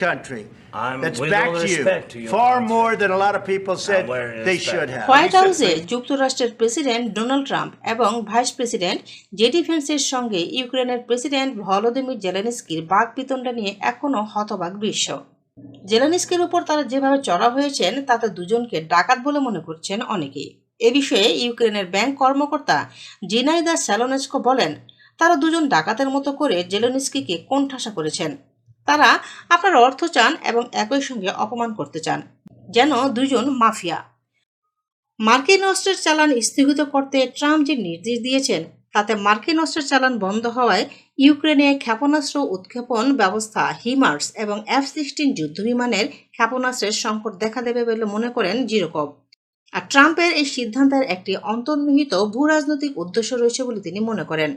country I'm that's all backed you to far country. more than a lot of people said they should have. White হাউসে যুক্তরাষ্ট্রের president Donald Trump এবং vice president JD ভেন্সের সঙ্গে ইউক্রেনের president Volodymyr জেলেনস্কির বাকবিতণ্ডা নিয়ে এখনও হতবাক বিশ্ব জেলেনস্কির উপর তারা যেভাবে চড়া হয়েছেন তাতে দুজনকে ডাকাত বলে মনে করছেন অনেকেই এ বিষয়ে ইউক্রেনের ব্যাংক কর্মকর্তা জিনাইদা স্যালোনেস্কো বলেন তারা দুজন ডাকাতের মতো করে জেলেনস্কিকে কোণঠাসা করেছেন তারা আপনার অর্থ চান এবং একই সঙ্গে অপমান করতে চান, যেন দুজন মাফিয়া। মার্কিন অস্ত্রের চালান স্থগিত করতে ট্রাম্প যে নির্দেশ দিয়েছেন, তাতে মার্কিন অস্ত্রের চালান বন্ধ হওয়ায় ইউক্রেনে ক্ষেপণাস্ত্র উৎক্ষেপণ ব্যবস্থা হিমার্স এবং এফ সিক্সটিন যুদ্ধবিমানের ক্ষেপণাস্ত্রের সংকট দেখা দেবে বলে মনে করেন জিরোকব আর ট্রাম্পের এই সিদ্ধান্তের একটি অন্তর্নিহিত ভূ রাজনৈতিক উদ্দেশ্য রয়েছে বলে তিনি মনে করেন।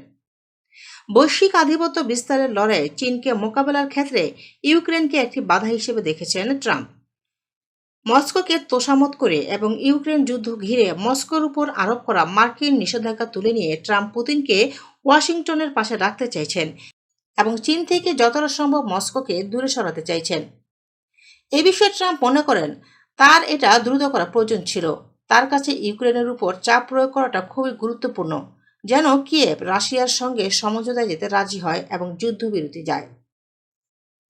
বৈশ্বিক আধিপত্য বিস্তারের লড়াইয়ে চীনকে মোকাবেলার ক্ষেত্রে ইউক্রেনকে একটি বাধা হিসেবে দেখেছেন ট্রাম্প। মস্কোকে তোষামত করে এবং ইউক্রেন যুদ্ধ ঘিরে মস্কোর উপর আরোপ করা মার্কিন নিষেধাজ্ঞা তুলে নিয়ে ট্রাম্প পুতিনকে ওয়াশিংটনের পাশে রাখতে চাইছেন এবং চীন থেকে যতটা সম্ভব মস্কোকে দূরে সরাতে চাইছেন। এ বিষয়ে ট্রাম্প মনে করেন, তার এটা দ্রুত করা প্রয়োজন ছিল। তার কাছে ইউক্রেনের উপর চাপ প্রয়োগ করাটা খুবই গুরুত্বপূর্ণ। যেন কিয়েভ রাশিয়ার সঙ্গে সমঝোতায় যেতে রাজি হয় এবং যুদ্ধবিরতি যায়।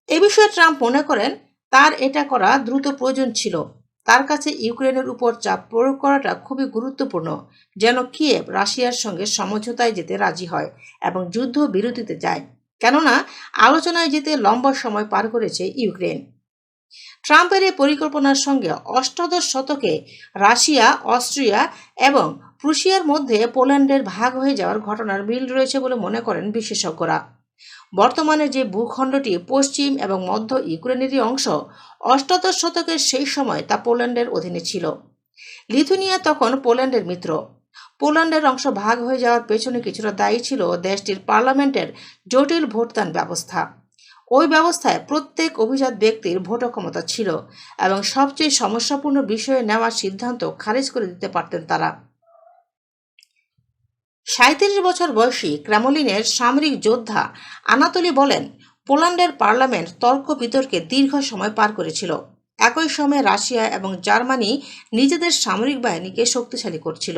এ বিষয়ে ট্রাম্প মনে করেন, তার এটা করা দ্রুত প্রয়োজন ছিল। তার কাছে ইউক্রেনের উপর চাপ প্রয়োগ করাটা খুবই গুরুত্বপূর্ণ, যেন কিয়েভ রাশিয়ার সঙ্গে সমঝোতায় যেতে রাজি হয় এবং যুদ্ধ বিরতিতে যায়। কেননা, আলোচনায় যেতে লম্বা সময় পার করেছে ইউক্রেন। ট্রাম্পের এই পরিকল্পনার সঙ্গে অষ্টাদশ শতকে রাশিয়া, অস্ট্রিয়া এবং প্রুশিয়ার মধ্যে পোল্যান্ডের ভাগ হয়ে যাওয়ার ঘটনার মিল রয়েছে বলে মনে করেন বিশেষজ্ঞরা। বর্তমানে যে ভূখণ্ডটি পশ্চিম এবং মধ্য ইউক্রেনেরই অংশ, অষ্টাদশ শতকের সেই সময় তা পোল্যান্ডের অধীনে ছিল। লিথুনিয়া তখন পোল্যান্ডের মিত্র। পোল্যান্ডের অংশ ভাগ হয়ে যাওয়ার পেছনে কিছুটা দায়ী ছিল দেশটির পার্লামেন্টের জটিল ভোটদান ব্যবস্থা। ওই ব্যবস্থায় প্রত্যেক অভিজাত ব্যক্তির ভোট ক্ষমতা ছিল এবং সবচেয়ে সমস্যাপূর্ণ বিষয়ে নেওয়ার সিদ্ধান্ত খারিজ করে দিতে পারতেন তারা। সাঁত্রিশ বছর বয়সী ক্রেমলিনের সামরিক যোদ্ধা আনাতলি বলেন, পোল্যান্ডের পার্লামেন্ট তর্ক বিতর্কে দীর্ঘ সময় পার করেছিল। একই সময়ে রাশিয়া এবং জার্মানি নিজেদের সামরিক বাহিনীকে শক্তিশালী করছিল।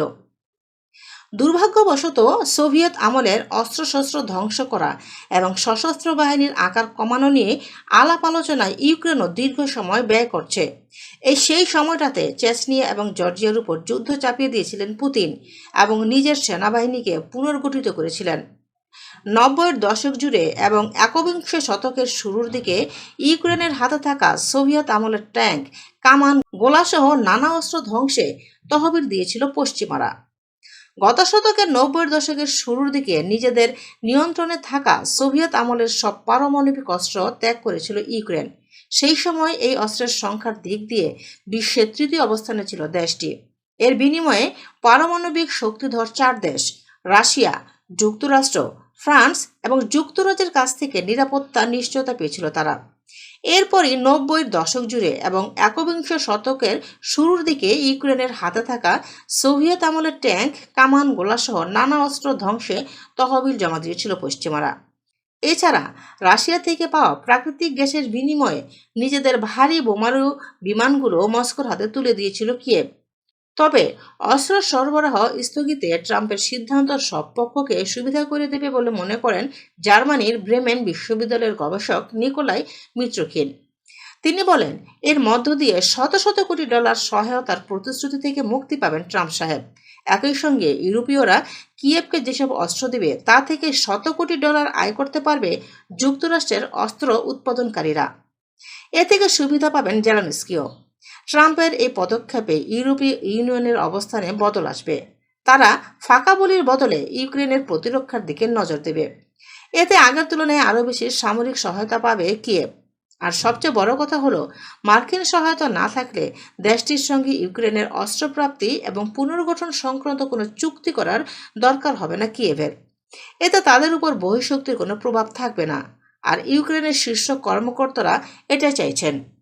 দুর্ভাগ্যবশত সোভিয়েত আমলের অস্ত্রশস্ত্র ধ্বংস করা এবং সশস্ত্র বাহিনীর আকার কমানো নিয়ে আলাপ আলোচনায় ইউক্রেনও দীর্ঘ সময় ব্যয় করছে। এই সেই সময়টাতে চেচনিয়া এবং জর্জিয়ার উপর যুদ্ধ চাপিয়ে দিয়েছিলেন পুতিন এবং নিজের সেনাবাহিনীকে পুনর্গঠিত করেছিলেন। নব্বইয়ের দশক জুড়ে এবং একবিংশ শতকের শুরুর দিকে ইউক্রেনের হাতে থাকা সোভিয়েত আমলের ট্যাঙ্ক, কামান, গোলাসহ নানা অস্ত্র ধ্বংসে তহবিল দিয়েছিল পশ্চিমারা। গত শতকের নব্বইয়ের দশকের শুরুর দিকে নিজেদের নিয়ন্ত্রণে থাকা সোভিয়েত আমলের সব পারমাণবিক অস্ত্র ত্যাগ করেছিল ইউক্রেন। সেই সময় এই অস্ত্রের সংখ্যার দিক দিয়ে বিশ্বের তৃতীয় অবস্থানে ছিল দেশটি। এর বিনিময়ে পারমাণবিক শক্তিধর চার দেশ, রাশিয়া, যুক্তরাষ্ট্র, ফ্রান্স এবং যুক্তরাজ্যের কাছ থেকে নিরাপত্তা নিশ্চয়তা পেয়েছিল তারা। এরপরই নব্বইয়ের দশক জুড়ে এবং একবিংশ শতকের শুরুর দিকে ইউক্রেনের হাতে থাকা সোভিয়েত আমলের ট্যাঙ্ক, কামান গোলাসহ নানা অস্ত্র ধ্বংসে তহবিল জমা দিয়েছিল পশ্চিমারা। এছাড়া রাশিয়া থেকে পাওয়া প্রাকৃতিক গ্যাসের বিনিময়ে নিজেদের ভারী বোমারু বিমানগুলো মস্কোর হাতে তুলে দিয়েছিল কিয়েভ। তবে অস্ত্র সরবরাহ স্থগিতে ট্রাম্পের সিদ্ধান্ত সব পক্ষকে সুবিধা করে দেবে বলে মনে করেন জার্মানির ব্রেমেন বিশ্ববিদ্যালয়ের গবেষক নিকোলাই মিত্রকিন। তিনি বলেন, এর মধ্য দিয়ে শত শত কোটি ডলার সহায়তার প্রতিশ্রুতি থেকে মুক্তি পাবেন ট্রাম্প সাহেব। একই সঙ্গে ইউরোপীয়রা কিয়েভকে যেসব অস্ত্র দেবে, তা থেকে শত কোটি ডলার আয় করতে পারবে যুক্তরাষ্ট্রের অস্ত্র উৎপাদনকারীরা। এ থেকে সুবিধা পাবেন জেলানস্কিও। ট্রাম্পের এই পদক্ষেপে ইউরোপীয় ইউনিয়নের অবস্থানে বদল আসবে। তারা ফাঁকা বলির বদলে ইউক্রেনের প্রতিরক্ষার দিকে নজর দেবে। এতে আগের তুলনায় আরও বেশি সামরিক সহায়তা পাবে কিয়েভ। আর সবচেয়ে বড় কথা হলো, মার্কিন সহায়তা না থাকলে দেশটির সঙ্গে ইউক্রেনের অস্ত্রপ্রাপ্তি এবং পুনর্গঠন সংক্রান্ত কোনো চুক্তি করার দরকার হবে না কিয়েভের। এতে তাদের উপর বহিঃশক্তির কোনো প্রভাব থাকবে না। আর ইউক্রেনের শীর্ষ কর্মকর্তারা এটা চাইছেন।